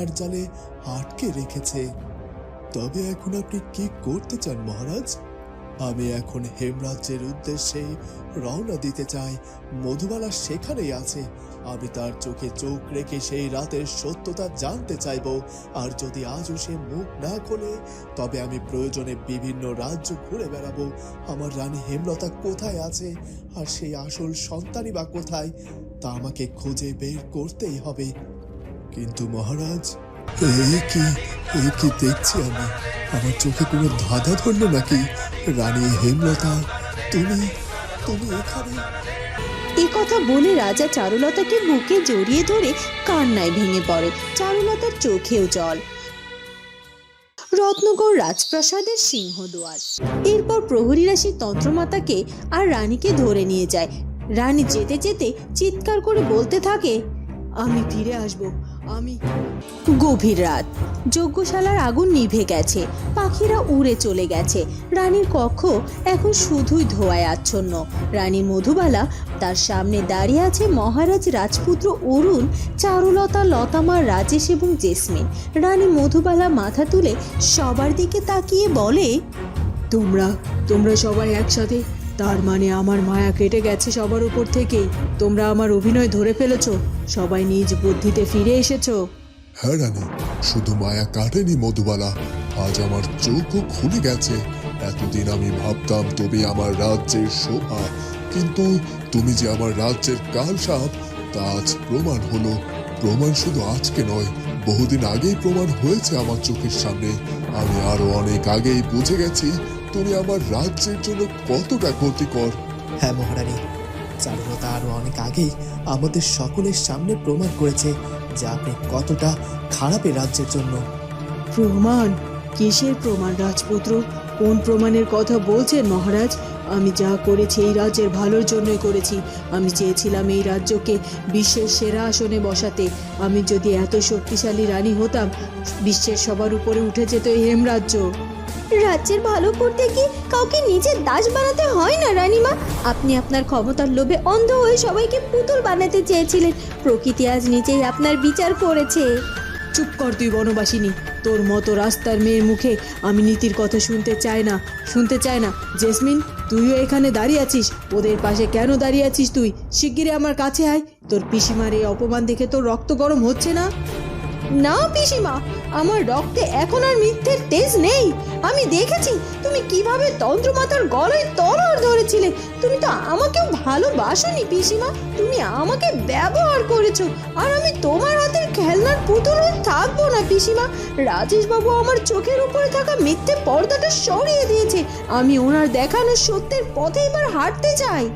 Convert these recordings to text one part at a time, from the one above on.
আর জালে আটকে রেখেছে। তবে এখন আপনি কি করতে চান, মহারাজ? আমি এখন হেমরাজ্যের উদ্দেশ্যে রওনা দিতে চাই। মধুবালা সেখানেই আছে। আমি তার চোখে চোখ রেখে সেই রাতের সত্যতা জানতে চাইব। আর যদি আজও সে মুখ না খোলে, তবে আমি প্রয়োজনে বিভিন্ন রাজ্য ঘুরে বেড়াবো। আমার রানী হেমলতা কোথায় আছে? আর সেই আসল সন্তানই বা কোথায়? তা আমাকে খুঁজে বের করতেই হবে। কিন্তু মহারাজ কি কি দেখছি আমি? আমার চোখে কোনো ধাঁধা ধরলো নাকি? রানী হেমলতা, তুমি তুমি এখানে? এ কথা বলে রাজা চারুলতাকে বুকে জড়িয়ে ধরে কান্নায় ভেঙে পড়ে। চারুলতার চোখেও জল। রত্নগড় রাজপ্রাসাদের সিংহদুয়ার এরপর প্রহরীরা সেই তন্ত্রমাতাকে আর রানীকে ধরে নিয়ে যায়। রানী যেতে যেতে চিৎকার করে বলতে থাকে, আমি ফিরে আসব। আমি। গভীর রাত। যজ্ঞশালার আগুন নিভে গেছে। পাখিরা উড়ে চলে গেছে। রানীর কক্ষ এখন শুধুই ধোয়ায় আচ্ছন্ন। রানী মধুবালা তার সামনে দাঁড়িয়ে আছে মহারাজ রাজপুত্র অরুণ, চারুলতা, লতামা, রাজেশ এবং জেসমিন। রানী মধুবালা মাথা তুলে সবার দিকে তাকিয়ে বলে, তোমরা তোমরা সবাই একসাথে তার মানে আমার মায়া কেটে গেছে সবার উপর থেকে তোমরা আমার অভিনয় ধরে ফেলেছো। সবাই নিজ বুদ্ধিতে ফিরে এসেছ। হ্যাঁ রানী, শুধু মায়া কাটেনি, মধুবালা। আজ আমার চোখও খুলে গেছে। এতদিন আমি ভাবতাম তুমি আমার রাজ্যের শোভা। কিন্তু তুমি যে আমার রাজ্যের কাল সাপ, তা আজ প্রমাণ হলো। প্রমাণ শুধু আজকে নয়, বহুদিন আগেই প্রমাণ হয়েছে আমার চোখের সামনে। আমি আরও অনেক আগেই বুঝে গেছি তুমি আমার রাজ্যের জন্য কতটা ক্ষতিকর? হ্যাঁ মহারানী। চারুলতা আরও অনেক আগেই আমাদের সকলের সামনে প্রমাণ করেছে যে আপনি কতটা খারাপ এই রাজ্যের জন্য। প্রমাণ? কিসের প্রমাণ রাজপুত্র? কোন প্রমাণের কথা বলছেন মহারাজ? আমি যা করেছি এই রাজ্যের ভালোর জন্যই করেছি। আমি চেয়েছিলাম এই রাজ্যকে বিশ্বের সেরা আসনে বসাতে। আমি যদি এত শক্তিশালী রানী হতাম বিশ্বের সবার উপরে উঠে যেত এই হেমরাজ্য। রাজ্যের ভালো করতে কি কাউকে নিজের দাস বানাতে হয় না, রানীমা? আপনি আপনার ক্ষমতার লোভে অন্ধ হয়ে সবাইকে পুতুল বানাতে চেয়েছিলেন। প্রকৃতি আজ নিজেই আপনার বিচার করেছে। চুপ কর তুই বনবাসিনী। তোর মতো রাস্তার মেয়ের মুখে আমি নীতির কথা শুনতে চাই না। শুনতে চাই না। জেসমিন, তুইও এখানে দাঁড়িয়ে আছিস। ওদের পাশে কেন দাঁড়িয়ে আছিস তুই? শিগগিরই আমার কাছে আয়। তোর পিসিমার এই অপমান দেখে তোর রক্ত গরম হচ্ছে না? না, পিসিমা, আমার রক্তে এখন আর মিথ্যের তেজ নেই। আমি দেখেছি তুমি কীভাবে তন্ত্রমাতার গলায় তলোয়ার ধরেছিলে। তুমি তো আমাকেও ভালোবাসোনি, পিসিমা। তুমি আমাকে ব্যবহার করেছ। আর আমি তোমার হাতের খেলনার পুতুল হয়ে থাকব না, পিসিমা। রাজেশবাবু আমার চোখের উপরে থাকা মিথ্যে পর্দাটা সরিয়ে দিয়েছে। আমি ওনার দেখানো সত্যের পথে এবার হাঁটতে চাই।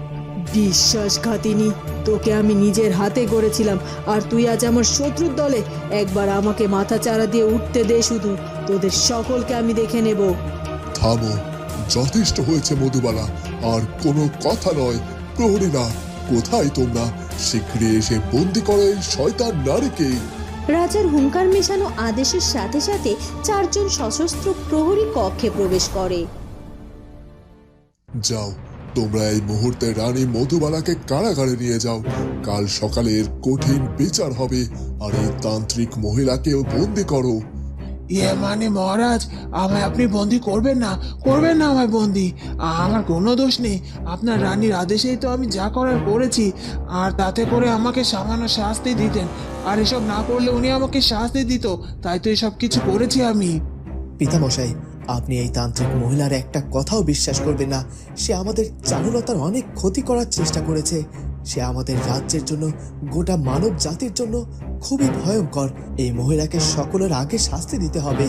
বিশ্বাসঘাতিনী তোকে আমি নিজের হাতে গড়েছিলাম আর তুই আজ আমার শত্রুর দলে। একবার আমাকে মাথা চারা দিয়ে উঠতে দে শুধু তোদের সকলকে আমি দেখে নেব। থামো যথেষ্ট হয়েছে মধুবালা আর কোনো কথা নয় প্রহরীরা কোথায় তোমরা? শীঘ্রই এসে বন্দি করো এই শয়তান নারীকে। রাজার হুঙ্কার মেশানো আদেশের সাথে সাথে চারজন সশস্ত্র প্রহরী কক্ষে প্রবেশ করে। যাও তোমরা এই মুহূর্তে রানী মধুবালাকে কারাগারে নিয়ে যাও। কাল সকালে এর কঠিন বিচার হবে আর এই তান্ত্রিক মহিলাকেও বন্দি করো। ইয়ে মানে মহারাজ আমায় আপনি বন্দি করবেন না করবেন না আমায় বন্দি। আমার কোনো দোষ নেই আপনার রানীর আদেশেই তো আমি যা করার করেছি আর তাতে করে আমাকে সামান্য শাস্তি দিতেন। আর এসব না করলে উনি আমাকে শাস্তি দিত তাই তো এসব কিছু করেছি আমি। পিতামশাই আপনি এই তান্ত্রিক মহিলার একটা কথাও বিশ্বাস করবেন না। সে আমাদের চারুলতার অনেক ক্ষতি করার চেষ্টা করেছে। সে আমাদের রাজ্যের জন্য গোটা মানব জাতির জন্য খুবই ভয়ঙ্কর। এই মহিলাকে সকলের আগে শাস্তি দিতে হবে।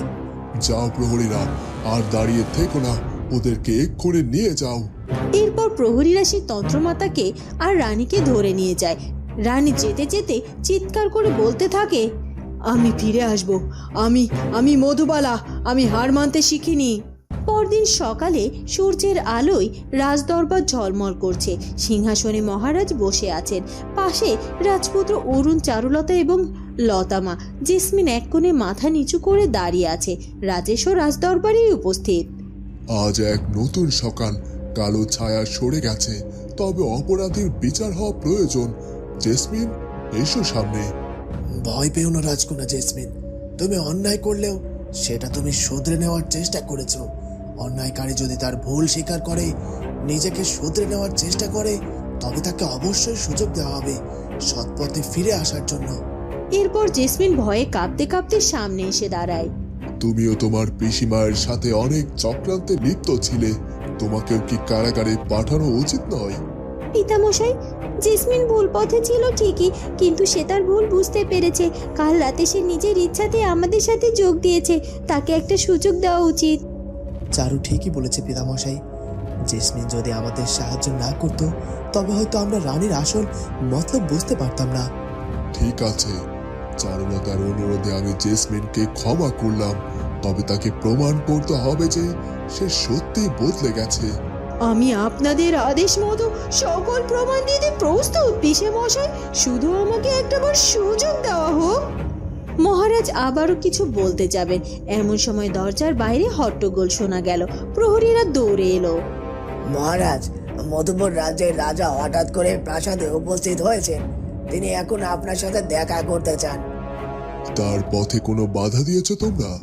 যাও প্রহরীরা আর দাঁড়িয়ে থেকো না। ওদেরকে এক্ষুনি নিয়ে যাও। এরপর প্রহরীরা সেই তন্ত্রমাতাকে আর রানীকে ধরে নিয়ে যায়। রানী যেতে যেতে চিৎকার করে বলতে থাকে আমি ফিরে আসব। আমি আমি মধুবালা, আমি হার মানতে শিখিনি। পরদিন সকালে সূর্যের আলোয় রাজদরবার ঝলমল করছে। সিংহাসনে মহারাজ বসে আছেন। পাশে রাজপুত্র অরুণ চারুলতা এবং লতামা জেসমিন এক কোণে মাথা নিচু করে দাঁড়িয়ে আছে। রাজেশও রাজদরবারেই উপস্থিত। আজ এক নতুন সকাল। কালো ছায়া সরে গেছে। তবে অপরাধীর বিচার হওয়া প্রয়োজন। জেসমিন, এসো সামনে। ভয় পেও না রাজকন্যা জেসমিন। তুমি অন্যায় করলেও সেটা তুমি শুধরে নেওয়ার চেষ্টা করেছ। অন্যায়কারী যদি তার ভুল স্বীকার করে নিজেকে শুধরে নেওয়ার চেষ্টা করে তবে তাকে অবশ্যই সুযোগ দেওয়া হবে সৎপথে ফিরে আসার জন্য। এরপর জেসমিন ভয়ে কাঁপতে কাঁপতে সামনে এসে দাঁড়ায়। তুমিও তোমার পিসিমায়ের সাথে অনেক চক্রান্তে লিপ্ত ছিলে। তোমাকেও কি কারাগারে পাঠানো উচিত নয়? পিতামশাই জেসমিন ভুল পথে ছিল ঠিকই কিন্তু সে তার ভুল বুঝতে পেরেছে। কাল রাতে সে নিজের ইচ্ছাতে আমাদের সাথে যোগ দিয়েছে তাকে একটা সুযোগ দেওয়া উচিত। চারু ঠিকই বলেছে পিতামশাই। জেসমিন যদি আমাদের সাহায্য না করত তবে হয়তো আমরা রানীর আসল মতলব বুঝতে পারতাম না। ঠিক আছে। চারুলতার অনুরোধে আমি জেসমিনকে ক্ষমা করলাম তবে তাকে প্রমাণ করতে হবে যে সে সত্যি বদলে গেছে। আমি আপনাদের আদেশ মতো সকল প্রমাণ দিতে প্রস্তুত পিসে মশাই। শুধু আমাকে একটাবার সুযোগ দেওয়া হোক। মহারাজ আবারও কিছু বলতে যাবেন। এমন সময় দরজার বাইরে হট্টগোল শোনা গেল। প্রহরীরা দৌড়ে এলো। মহারাজ মধুপুর রাজ্যের রাজা হঠাৎ করে প্রাসাদে উপস্থিত হয়েছেন। তিনি এখন আপনার সাথে দেখা করতে চান। তার পথে কোনো বাধা দিয়েছ তোমরা?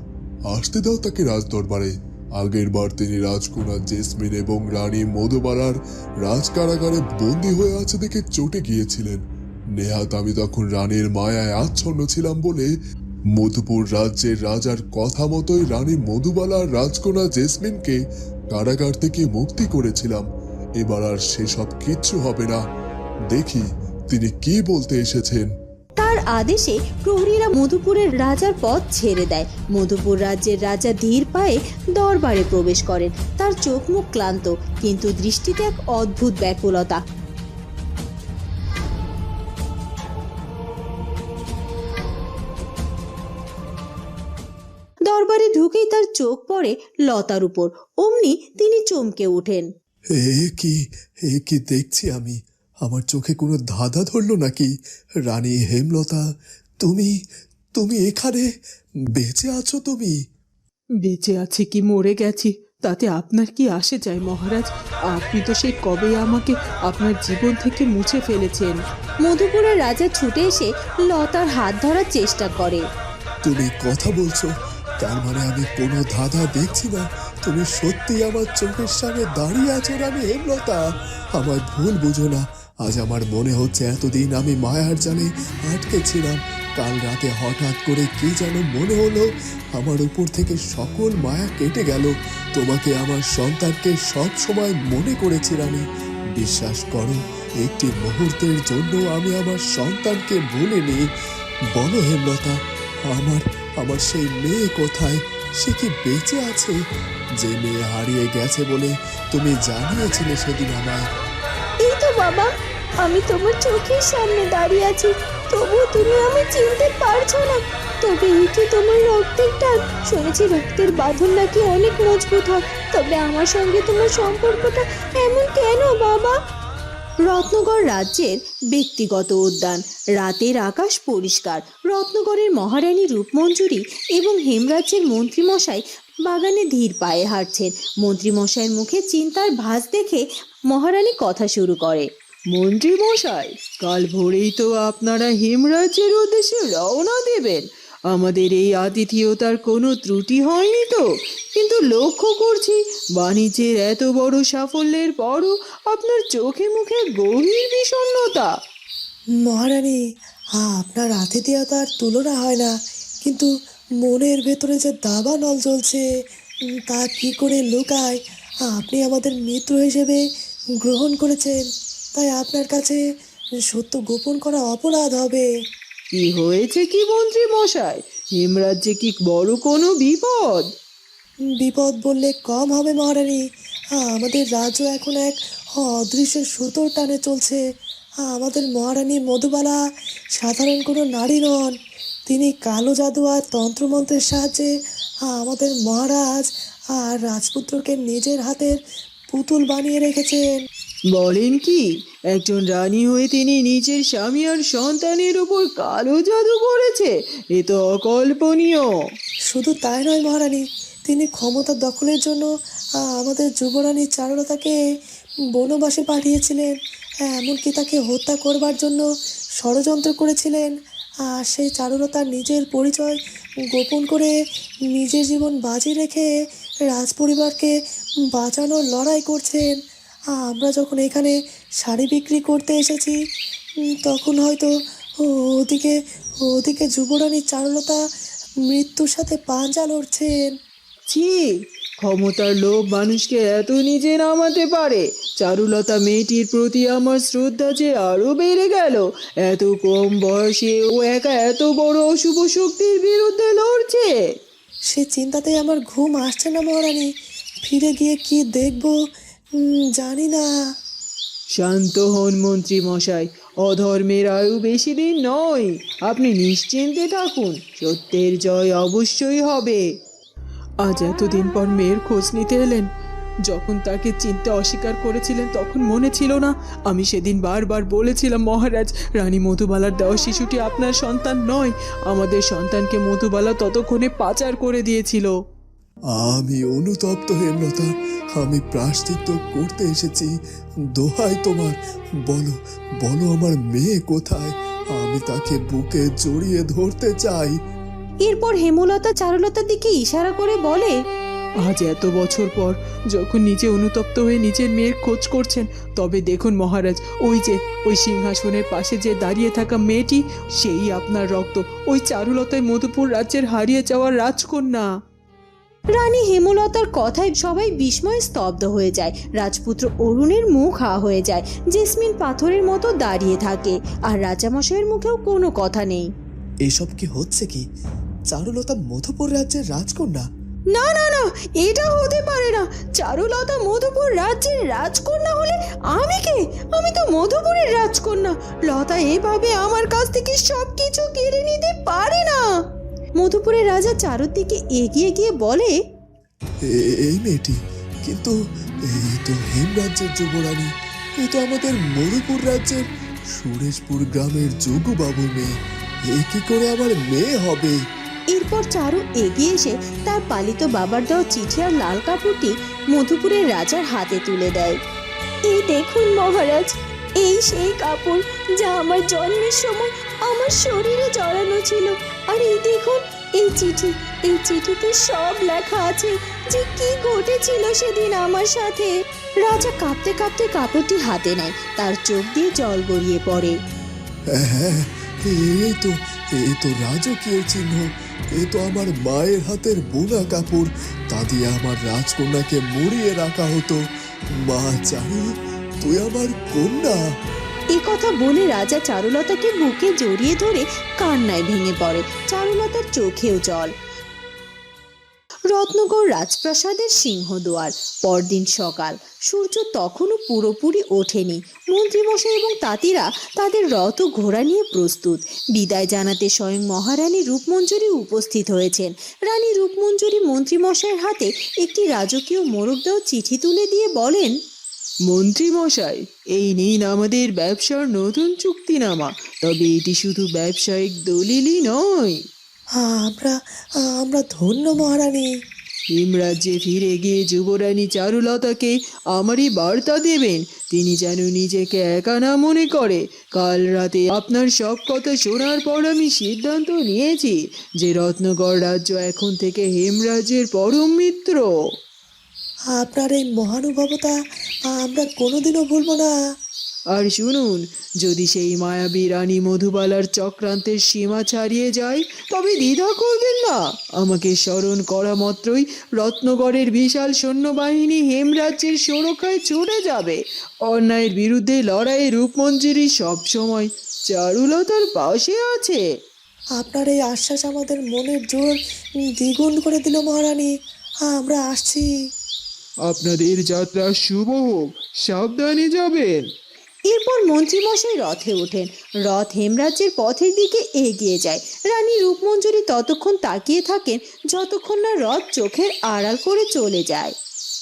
আসতে দাও তাকে রাজদরবারে। আগের বার তিনি রাজকুমার জেসমিন এবং রানী মধুবালার রাজকারাগারে বন্দী হয়ে আছে দেখে চটে গিয়েছিলেন। নেহাত আমি তখন রানীর মায়ায় আচ্ছন্ন ছিলাম বলে মধুপুর রাজ্যের রাজার কথা মতোই রানী মধুবালা আর রাজকন্যা জেসমিনকে কারাগার থেকে মুক্তি করেছিলাম। এবার আর সেসব কিচ্ছু হবে না। দেখি তিনি কি বলতে এসেছেন। তার আদেশে প্রহরীরা মধুপুরের রাজার পথ ছেড়ে দেয়। মধুপুর রাজ্যের রাজা ধীর পায়ে দরবারে প্রবেশ করেন। তার চোখ মুখ ক্লান্ত, কিন্তু দৃষ্টিতে এক অদ্ভুত ব্যাকুলতা। দরবারে ঢুকেই তার চোখ পড়ে লতার উপর। অমনি তিনি চমকে ওঠেন। কি কি দেখছি আমি? আমার চোখে কোনো ধাঁধা ধরলো নাকি? রানী হেমলতা তুমি তুমি এখানে বেঁচে আছো তুমি? বেঁচে আছি কি মরে গেছি তাতে আপনার কি আসে যায় মহারাজ? আপনি তো সেই কবে আমাকে আপনার জীবন থেকে মুছে ফেলেছেন। মধুপুরের রাজা ছুটে এসে লতার হাত ধরার চেষ্টা করে। তুমি কথা বলছো তার মানে আমি কোনো ধাঁধা দেখছি না। তুমি সত্যি আমার চোখের সামনে দাঁড়িয়ে আছো রানী হেমলতা। আমার ভুল বুঝো না আজ আমার মনে হচ্ছে এতদিন আমি মায়ার জালে আটকে ছিলাম। কাল রাতে হঠাৎ করে কি যেন মনে হলো, আমার উপর থেকে সকল মায়া কেটে গেল। তোমাকে আমার সন্তানকে সব সময় মনে করেছি বিশ্বাস করো, একটি মুহূর্তের জন্য আমি আমার সন্তানকে ভুলিনি বলো হেমলতা, আমার আমার সেই মেয়ে কোথায়? সে কি বেঁচে আছে? যে মেয়ে হারিয়ে গেছে বলে তুমি জানিয়েছিলে সেদিন আমায়। বাবা, আমি তোমার চোখের সামনে দাঁড়িয়ে আছি। তবু তুমি আমি চিনতে পারছ না। তবে এই কি তোমার রক্তের টান, শুনেছি রক্তের বাঁধন নাকি অনেক মজবুত হয়। তবে আমার সঙ্গে তোমার সম্পর্কটা এমন কেন বাবা? রত্নগড় রাজ্যের ব্যক্তিগত উদ্যান, রাতের আকাশ পরিষ্কার। রত্নগড়ের মহারানী রূপমঞ্জুরি এবং হেমরাজ্যের মন্ত্রীমশাই বাগানে ধীর পায়ে হাঁটছেন। মন্ত্রীমশাইয়ের মুখে চিন্তার ভাঁজ দেখে মহারানী কথা শুরু করে। মন্ত্রী মশাই কাল ভোরেই তো আপনারা হিমরাজ্যের উদ্দেশ্যে রওনা দেবেন। আমাদের এই আতিথেয়তার কোনো ত্রুটি হয়নি তো। কিন্তু লক্ষ্য করছি, বাণিজ্যের এত বড় সাফল্যের পরও আপনার চোখে মুখে গভীর বিষণ্ণতা। মহারানী আপনার আতিথেয়তার তুলনা হয় না। কিন্তু মনের ভেতরে যে দাবা নল জ্বলছে তা কি করে লুকায়? আপনি আমাদের মিত্র হিসেবে গ্রহণ করেছেন। তাই আপনার কাছে সত্য গোপন করা অপরাধ হবে। কি হয়েছে কি মন্ত্রী মশাই? হিমরাজ্যে কি বড় কোনো বিপদ? বিপদ বললে কম হবে মহারানী। আমাদের রাজ্য এখন এক অদৃশ্য সুতোর টানে চলছে। আমাদের মহারানী মধুবালা সাধারণ কোনো নারী নন। তিনি কালো জাদু আর তন্ত্রমন্ত্রের সাহায্যে আমাদের মহারাজ আর রাজপুত্রকে নিজের হাতের পুতুল বানিয়ে রেখেছেন। বলেন কি, একজন রানী হয়ে তিনি নিজের স্বামী আর সন্তানের উপর কালো জাদু করেছে, এ তো অকল্পনীয়। শুধু তাই নয় মহারানী, তিনি ক্ষমতা দখলের জন্য আমাদের যুবরানী চারুলতাকে বনবাসে পাঠিয়েছিলেন এমনকি তাকে হত্যা করবার জন্য ষড়যন্ত্র করেছিলেন আর সেই চারুলতা নিজের পরিচয় গোপন করে নিজের জীবন বাজি রেখে রাজ পরিবারকে বাঁচানোর লড়াই করছেন। আমরা যখন এখানে শাড়ি বিক্রি করতে এসেছি তখন হয়তো ওদিকে ওদিকে যুবরানী চারুলতা মৃত্যুর সাথে পাঞ্জা লড়ছেন। ছি ক্ষমতার লোভ মানুষকে এত নিজে নামাতে পারে। চারুলতা মেয়েটির প্রতি আমার শ্রদ্ধা যে আরও বেড়ে গেল। এত কম বয়সে ও একা এত বড় অশুভ শক্তির বিরুদ্ধে লড়ছে। সে চিন্তাতেই আমার ঘুম আসছে না মহারানী। ফিরে গিয়ে কি দেখব? জানি না। শান্ত হন মন্ত্রী মশাই, অধর্মের আয়ু বেশি দিন নয়। আপনি নিশ্চিন্তে থাকুন, সত্যের জয় অবশ্যই হবে। আজ এতদিন পর মেয়ের খোঁজ নিতে এলেন। যখন তাকে চিনতে অস্বীকার করেছিলেন, তখন মনে ছিল না, আমি সেদিন বারবার বলেছিলাম, মহারাজ, রানী মধুবালার দেওয়া শিশুটি আপনার সন্তান নয়। আমাদের সন্তানকে মধুবালা ততক্ষণে পাচার করে দিয়েছিল। আমি অনুতপ্ত হেমলতা আমি প্রাশ্চিত্য করতে এসেছি। দোহাই তোমার বলো বলো আমার মেয়ে কোথায়? আমি তাকে বুকে জড়িয়ে ধরতে চাই। এরপর হেমলতা চারুলতার দিকে ইশারা করে বলে আজ এত বছর পর যখন নিজে অনুতপ্ত হয়ে নিজের মেয়ের খোঁজ করছেন তবে দেখুন মহারাজ ওই যে ওই সিংহাসনের পাশে যে দাঁড়িয়ে থাকা মেয়েটি সেই আপনার রক্ত ওই চারুলতায় মধুপুর রাজ্যের হারিয়ে যাওয়ার রাজকন্যা। রানী হেমলতার কথায় সবাই বিস্ময়ে স্তব্ধ হয়ে যায়। রাজপুত্র অরুণের মুখ হা হয়ে যায়। জেসমিন পাথরের মতো দাঁড়িয়ে থাকে। আর রাজামশাইয়ের মুখেও কোনো কথা নেই। এসব কি হচ্ছে কি? চারুলতা মধুপুর রাজ্যের রাজকন্যা? না না না এটা হতে পারে না। চারুলতা মধুপুর রাজ্যের রাজকন্যা হলে আমি কে? আমি তো মধুপুরের রাজকন্যা। লতা এভাবে আমার কাছ থেকে সব কিছু কেড়ে নিতে পারে না। মধুপুরের রাজা চারুদিকে এগিয়ে গিয়ে বলে এই মেয়েটি কিন্তু এই তো হেমরাজ্যের যুবরানী এই তো আমাদের মধুপুর রাজ্যের সুরেশপুর গ্রামের যোগুবাবুর মেয়ে এ কি করে আমার মেয়ে হবে? এরপর চারু এগিয়ে এসে তার পালিত বাবার দেওয়া চিঠি আর লাল কাপড়টি মধুপুরের রাজার হাতে তুলে দেয়। এই দেখুন মহারাজ এই সেই কাপড় যা আমার জন্মের সময় আমার শরীরে জড়ানো ছিল। আর এই দেখুন, এই চিঠি, এই চিঠিতে সব লেখা আছে যে কি ঘটেছিল সেদিন আমার সাথে। রাজা কাঁপতে কাঁপতে কাপড়টি হাতে নেয়, তার চোখ দিয়ে জল গড়িয়ে পড়ে। হ্যাঁ এই তো এই তো রাজকীয় চিহ্ন। এ তো আমার মায়ের হাতের বোনা কাপড়। তা দিয়ে আমার রাজকন্যাকে মুড়িয়ে রাখা হতো। মা চারু তুই আমার কন্যা। এ কথা বলে রাজা চারুলতাকে বুকে জড়িয়ে ধরে কান্নায় ভেঙে পড়ে। চারুলতার চোখেও জল। রত্নগর রাজপ্রাসাদের সিংহদুয়ার পরদিন সকাল। সূর্য তখনও পুরোপুরি ওঠেনি। মন্ত্রীমশাই এবং তাঁতিরা তাদের ও ঘোড়া নিয়ে প্রস্তুত। বিদায় জানাতে স্বয়ং মহারানী রূপমঞ্জুরি উপস্থিত হয়েছেন। রানী রূপমঞ্জুরি মন্ত্রীমশাইয়ের হাতে একটি রাজকীয় মোরগ দেওয়া চিঠি তুলে দিয়ে বলেন মন্ত্রী মশাই এই নিন আমাদের ব্যবসার নতুন চুক্তিনামা। তবে এটি শুধু ব্যবসায়িক দলিলই নয়। আমরা আমরা ধন্য মহারানী। হিমরাজ্যে ফিরে গিয়ে যুবরানী চারুলতাকে আমারই বার্তা দেবেন। তিনি যেন নিজেকে একা না মনে করে। কাল রাতে আপনার সব কথা শোনার পর আমি সিদ্ধান্ত নিয়েছি যে রত্নগড় রাজ্য এখন থেকে হেমরাজ্যের পরম মিত্র। আপনার এই মহানুভবতা আমরা কোনোদিনও ভুলব না। আর শুনুন যদি সেই মায়াবী রানী মধুবালার চক্রান্তের সীমা ছাড়িয়ে যায় তবে দ্বিধা করবেন না। আমাকে স্মরণ করা মাত্রই রত্নগড়ের বিশাল সৈন্যবাহিনী হেমরাজ্যের সুরক্ষায় ছুটে যাবে। অন্যায়ের বিরুদ্ধে লড়াইয়ে রূপমঞ্জুরি সবসময় চারুলতার পাশে আছে। আপনার এই আশ্বাস আমাদের মনের জোর দ্বিগুণ করে দিল মহারানী। আমরা আসছি। আপনাদের যাত্রা শুভ হোক সাবধানে যাবেন। এরপর মন্ত্রীমশাই রথে ওঠেন। রথ হেমরাজ্যের পথের দিকে এগিয়ে যায়। রানী রূপমঞ্জুরি ততক্ষণ তাকিয়ে থাকেন যতক্ষণ না রথ চোখের আড়াল করে চলে যায়।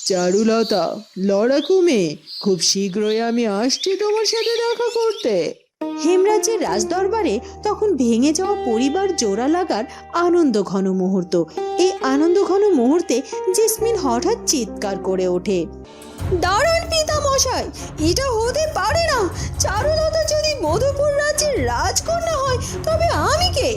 চারুলতা লড়াকু মেয়ে খুব শীঘ্রই আমি আসছি তোমার সাথে দেখা করতে। হেমরাজ্যের রাজদরবারে তখন ভেঙে যাওয়া পরিবার জোড়া লাগার আনন্দ ঘন মুহূর্ত। এই আনন্দ ঘন মুহূর্তে জেসমিন হঠাৎ চিৎকার করে ওঠে। দাঁড়ান পিতা মশাই, এটা হতে পারে না। চারুলতা যদি মধুপুর রাজ্যের রাজকন্যা হয়, তবে আমি কে?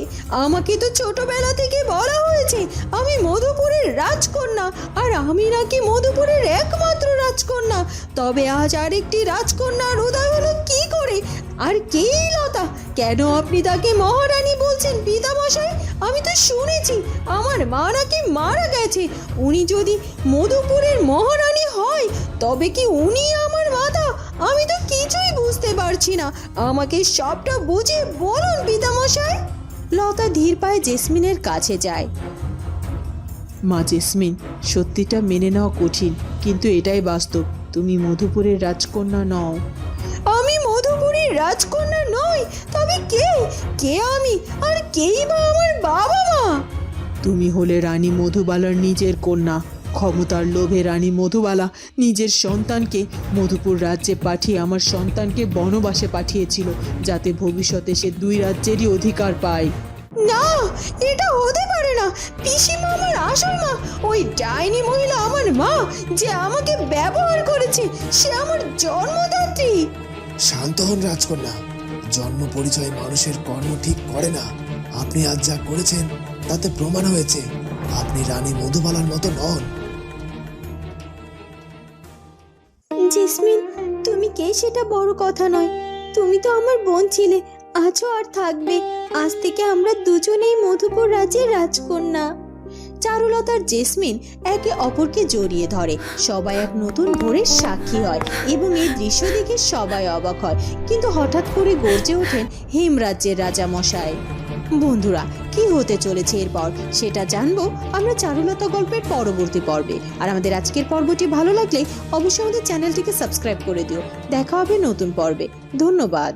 আমাকে তো ছোটবেলা থেকে বলা হয়েছে, আমি মধুপুরের রাজকন্যা, আর আমি নাকি মধুপুরের একমাত্র রাজকন্যা। তবে আজ আরেকটি রাজকন্যার উদয় হলো কি করে? আর কে লতা? কেন আপনি তাকে মহারানী বলছেন, পিতামশাই? আমি তো শুনেছি, আমার মা নাকি মারা গেছে। উনি যদি মধুপুরের মহারানী হয়, তবে কি উনি আমার মাতা? আমি তো কিছুই বুঝতে পারছি না। আমাকে সবটা বুঝে বলুন, পিতামশাই। লতা ধীর পায়ে জেসমিনের কাছে যায়। মা জেসমিন, সত্যিটা মেনে নেওয়া কঠিন, কিন্তু এটাই বাস্তব। তুমি মধুপুরের রাজকন্যা নও। রাজকন্যা নই তবে কে? কে আমি? আর কেই বা আমার বাবা মা? তুমি হলে রানী মধুবালার নিজের কন্যা। ক্ষমতার লোভে রানী মধুবালা নিজের সন্তানকে মধুপুর রাজ্যে পাঠিয়ে আমার সন্তানকে বনবাসে পাঠিয়েছিল যাতে ভবিষ্যতে সে দুই রাজ্যেরই অধিকার পায়। না এটা হতে পারে না। পিসিমা আমার আসল মা ওই ডাইনি মহিলা আমার মা যে আমাকে ব্যবহার করেছে সে আমার জন্মদাত্রী। শান্ত হন রাজকন্যা জন্ম পরিচয় মানুষের কর্ম ঠিক করে না। আপনি আজ যা করেছেন, তাতে প্রমাণ হয়েছে, আপনি রানী মধুবালার মতো নন। জেসমিন, তুমি কে সেটা বড় কথা নয়। তুমি তো আমার বোন ছিলে, আজও আর থাকবে। আজ থেকে আমরা দুজনেই মধুপুর রাজ্যের রাজকন্যা। চারুলতার জেসমিন একে অপরকে জড়িয়ে ধরে। সবাই এক নতুন ভোরের সাক্ষী হয় এবং এই দৃশ্য দেখে সবাই অবাক হয়। কিন্তু হঠাৎ করে গর্জে ওঠেন হেমরাজ্যের রাজা মশাই বন্ধুরা, কি হতে চলেছে এরপর? সেটা জানব আমরা চারুলতা গল্পের পরবর্তী পর্বে। আর আমাদের আজকের পর্বটি ভালো লাগলে অবশ্যই আমাদের চ্যানেলটিকে সাবস্ক্রাইব করে দিও। দেখা হবে নতুন পর্বে। ধন্যবাদ।